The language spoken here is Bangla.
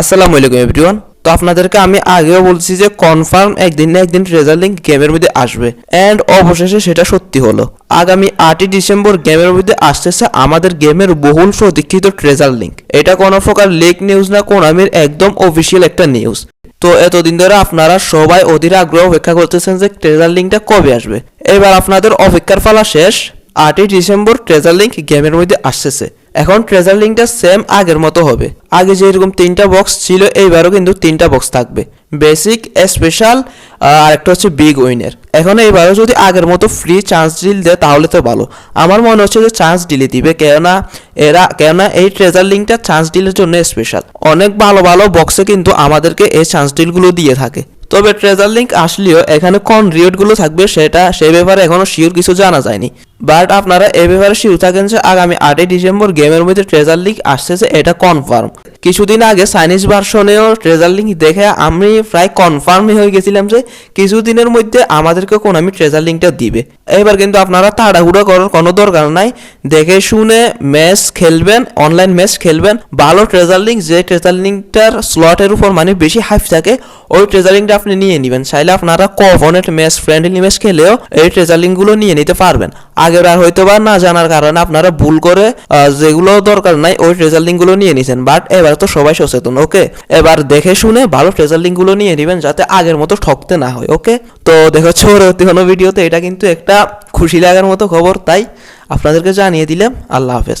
আসসালামু আলাইকুম এভরিওয়ান। তো আপনাদেরকে আমি আগেও বলছি যে কনফার্ম একদিন না একদিন ট্রেজার লিঙ্ক গেমের মধ্যে আসবে। অ্যান্ড অবশেষে সেটা সত্যি হলো। আগামী আটই ডিসেম্বর গেমের মধ্যে আসতেছে আমাদের গেমের বহুল প্রতীক্ষিত ট্রেজার লিঙ্ক এটা কোনো প্রকার লেক নিউজ না, কোনামির একদম অফিসিয়াল একটা নিউজ তো এতদিন ধরে আপনারা সবাই অধীর আগ্রহ অপেক্ষা করতেছেন যে ট্রেজার লিঙ্কটা কবে আসবে। এবার আপনাদের অপেক্ষার ফালা শেষ। আটই ডিসেম্বর ট্রেজার লিঙ্ক গেমের মধ্যে আসতেছে। এখন ট্রেজার লিঙ্কটা সেম আগের মতো হবে। আগে যেরকম তিনটা বক্স ছিল, এইবারও কিন্তু তিনটা বক্স থাকবে। বেসিক স্পেশাল আর একটা হচ্ছে বিগ উইনের এখন এইবারও যদি আগের মতো ফ্রি চান্স ডিল দেয়, তাহলে তো ভালো। আমার মনে হচ্ছে যে চান্স ডিলে দিবে, কেননা এরা, কেননা এই ট্রেজার লিঙ্কটা চান্স ডিলের জন্য স্পেশাল অনেক ভালো ভালো বক্সে কিন্তু আমাদেরকে এই চান্স ডিলগুলো দিয়ে থাকে। তবে ট্রেজার লিঙ্ক আসলেও এখানে কোন রিওটগুলো থাকবে সেটা সে ব্যাপারে এখনও শিওর কিছু জানা যায়নি। বাট আপনারা এ ব্যাপারে শিওর থাকেন যে আগামী আটই ডিসেম্বর গেমের মধ্যে ট্রেজার লিঙ্ক আসছে যে এটা কনফার্ম কিছুদিন আগে চাইনিজ ভার্সনেও ট্রেজার লিঙ্ক দেখে আমি প্রায় কনফার্মই হয়ে গেছিলাম যে কিছুদিনের মধ্যে আমাদেরকে কোন আমি ট্রেজার লিঙ্কটা দিবে। এবার কিন্তু আপনারা তাড়াহুড়ো করার কোনো দরকার নাই। দেখে শুনে ম্যাচ খেলবেন অনলাইন ম্যাচ খেলবেন। ভালো ট্রেজার লিঙ্ক যে ট্রেজার লিঙ্কটার স্লটের উপর মানে বেশি হাইপ থাকে, ওই ট্রেজার লিঙ্কটা আপনি নিয়ে নেবেন। চাইলে আপনারা কভনেট ম্যাচ ফ্রেন্ডলি ম্যাচ খেলেও এই ট্রেজার লিঙ্কগুলো নিয়ে নিতে পারবেন। আগের আর হয়তো বা না জানার কারণে আপনারা ভুল করে যেগুলো দরকার নাই, ওই ট্রেজার লিঙ্কগুলো নিয়ে নিছেন। বাট এবার তো সবাই সচেতন, ওকে? এবার দেখে শুনে ভালো লিঙ্কগুলো নিয়ে নেবেন যাতে আগের মতো ঠকতে না হয়, ওকে? তো দেখো পরবর্তী কোনো ভিডিওতে, এটা কিন্তু একটা খুশি লাগার মতো খবর, তাই আপনাদেরকে জানিয়ে দিলাম, আল্লাহ হাফেজ।